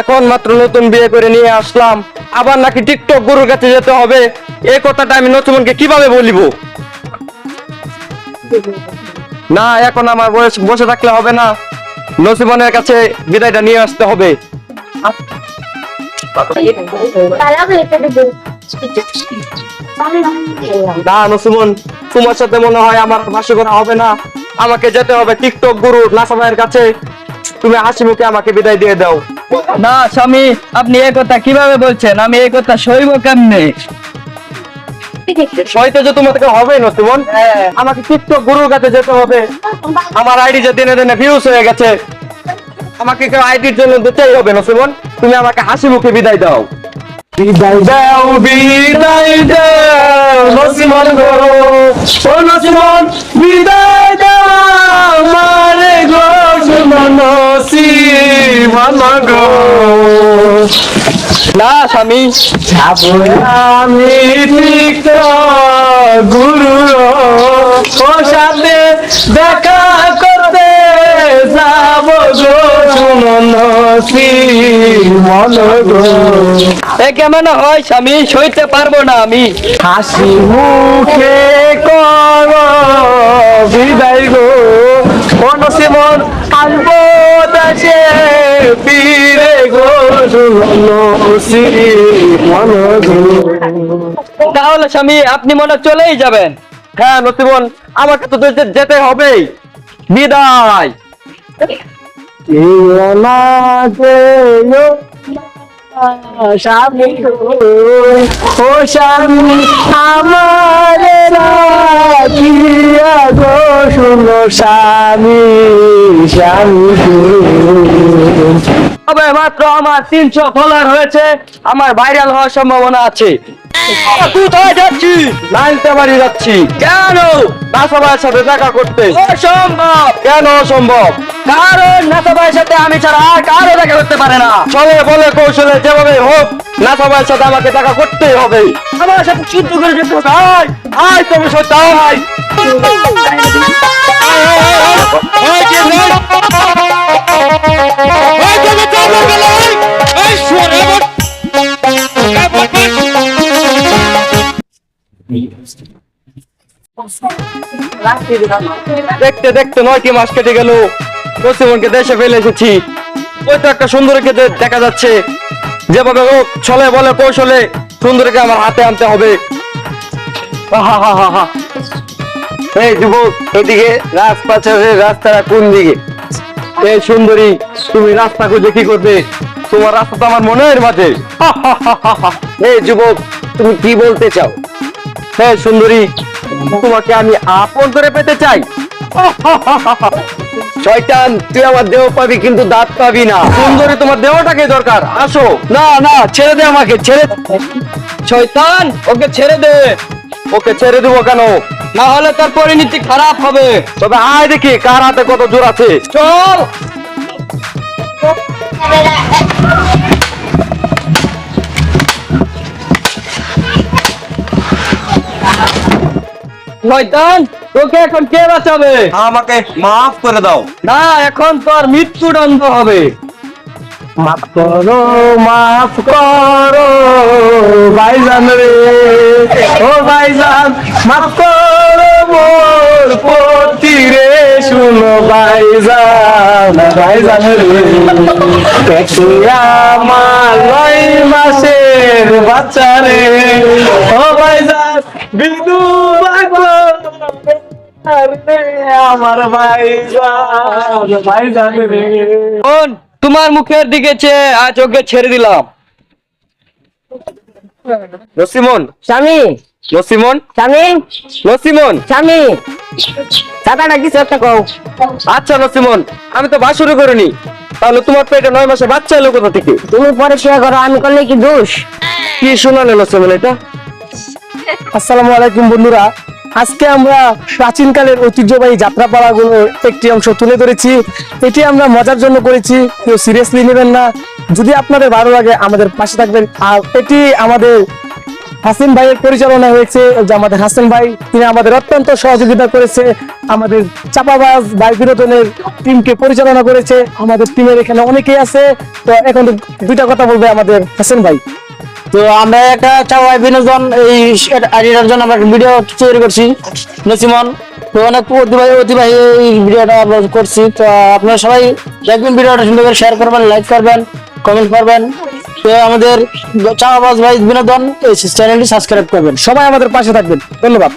এখন মাত্র নতুন বিয়ে করে নিয়ে আসলাম। আবার নাকি টিকটক গুরুর কাছে যেতে হবে। এই কথাটা আমি নতুনকে কীভাবে বলিব? না, এখন আমার বয়স বসে থাকলে হবে না। নসিমনের কাছে বিদায়টা নিয়ে আসতে হবে। না, নসিমন, তোমার সাথে মনে হয় আমার ভাষ্য করা হবে না। আমাকে যেতে হবে টিকটক গুরু নাসা ভাইয়ের কাছে। তুমি হাসি মুখে আমাকে বিদায় দিয়ে দাও। না স্বামী আপনি এই কথা কীভাবে বলছেন? আমি এই কথা সইব কেমনে? সইতে যে তোমাকে হবে নসিমন আমাকে টিকটক গুরুর কাছে যেতে হবে। আমার আইডি যে দিনে দিনে ভিউজ হয়ে গেছে। আমাকে কেউ আইডির জন্য দিতেই হবে নসিমন তুমি আমাকে হাসি মুখে বিদায় দাও। বিদায় দাও বিদায় দাও নসিমন গো। ও নসিমন বিদায় দাও মারে গো নসিমন না স্বামী। আমি গুরু ও সাথে দেখা করতে যাব গো এ কেমন হয় স্বামী? সইতে পারব না আমি। হাসি মুখে কর বিদায় গো। মন সিমন আসব দেশে গো তাহলে স্বামী আপনি মনে চলেই যাবেন। হ্যাঁ নসিমন আমাকে তো যেতে- যেতে হবেই। বিদায়। স্বামী ও স্বামী আমার রাখিয়া গো শুনো স্বামী তবে মাত্র আমার তিনশো ফলোয়ার হয়েছে, আমার ভাইরাল হওয়ার সম্ভাবনা আছে। কোথায় যাচ্ছি নাইনতে বাড়ি যাচ্ছি কেন নাসাবাইয়ের সাথে দেখা করতে অসম্ভব কেন অসম্ভব কারণ নাতা ভাইয়ের সাথে আমি ছাড়া আর কারও দেখা করতে পারে না চলে বলে কৌশলে যেভাবে হোক নাসাবাইয়ের সাথে আমাকে দেখা করতেই হবে আমার সাথে যুদ্ধ করে যেতে হবে। আয় তুমি সত্যাই দেখতে দেখতে নয়টি মাস কেটে গেল। পশ্চিমবঙ্গে দেশে ফেলে এসেছি। ওই তো একটা সুন্দরীকে দেখা যাচ্ছে। যেভাবে হোক, ছলে বলে কৌশলে সুন্দরীকে আমার হাতে আনতে হবে। রাস্তাটা কোন দিকে? এই সুন্দরী, তুমি রাস্তা কি তোমার রাস্তা তো আমার তুমি কি বলতে চাও? হ্যাঁ সুন্দরী তোমাকে আমি আপন করে পেতে চাই। শয়তান তুই আমার দেহ পাবি কিন্তু দাঁত পাবি না। সুন্দরী তোমার দেহটাকে দরকার? আসো। না না ছেড়ে দে আমাকে ছেড়ে শয়তান ওকে ছেড়ে দে। ওকে ছেড়ে দেবো কেন? না হলে তার পরিণতি খারাপ হবে। তবে আয় দেখি কার হাতে কত জোর আছে। চল। শয়তান তোকে এখন কে বাঁচাবে? আমাকে মাফ করে দাও। না এখন তোর মৃত্যুদণ্ড হবে। মাফ করো মাফ করো ভাইজান রে। ও ভাইজান মাফ করো মোর পতি রে। শুনো ভাইজান ভাইজান রে। দেখি আমার নয় মাসের বাচ্চা রে। ও ভাইজান বিন্দু আমার ভাইজান ভাইজান বোন তোমার মুখের দিকে চেয়ে আজ ওকে ছেড়ে দিলাম। নসিমন। স্বামী। নসিমন। স্বামী। নসিমন। স্বামী। চাটাটা কিছু একটা কও। আচ্ছা নসিমন আমি তো বাসুরি করিনি। তাহলে তোমার পেটে নয় মাসে বাচ্চা এলো কোথা থেকে? তুমি পরে শেয়ার করো আমি করলে কি দোষ? কি শোনালে নসিমন এটা? আসসালামু আলাইকুম বন্ধুরা। আজকে আমরা প্রাচীনকালের ঐতিহ্যবাহী যাত্রাপালাগুলোর একটি অংশ তুলে ধরেছি। এটি আমরা মজার জন্য করেছি। কেউ সিরিয়াসলি নেবেন না। যদি আপনাদের ভালো লাগে, আমাদের পাশে থাকবেন। আর এটি আমাদের হাসিন ভাইয়ের পরিচালনা হয়েছে। যে আমাদের হাসিন ভাই, তিনি আমাদের অত্যন্ত সহযোগিতা করেছে। আমাদের চাপাবাজ ভাই বিনোদনের টিমকে পরিচালনা করেছে। আমাদের টিমের এখানে অনেকেই আছে। তো এখন দুইটা কথা বলবে আমাদের হাসিন ভাই। তো আমরা একটা চাওয়াই বিনোদন, এই আইডিয়ার জন্য আমরা একটা ভিডিও তৈরি করছি। নসিমন, তো অনেক অতিবাহী অতিবাহী এই ভিডিওটা আমরা করছি। তো আপনারা সবাই দেখবেন ভিডিওটা সুন্দর করে শেয়ার করবেন লাইক করবেন কমেন্ট করবেন। তো আমাদের চাওয়াবাজ ভাই বিনোদন, এই চ্যানেলটি সাবস্ক্রাইব করবেন। সবাই আমাদের পাশে থাকবেন। ধন্যবাদ।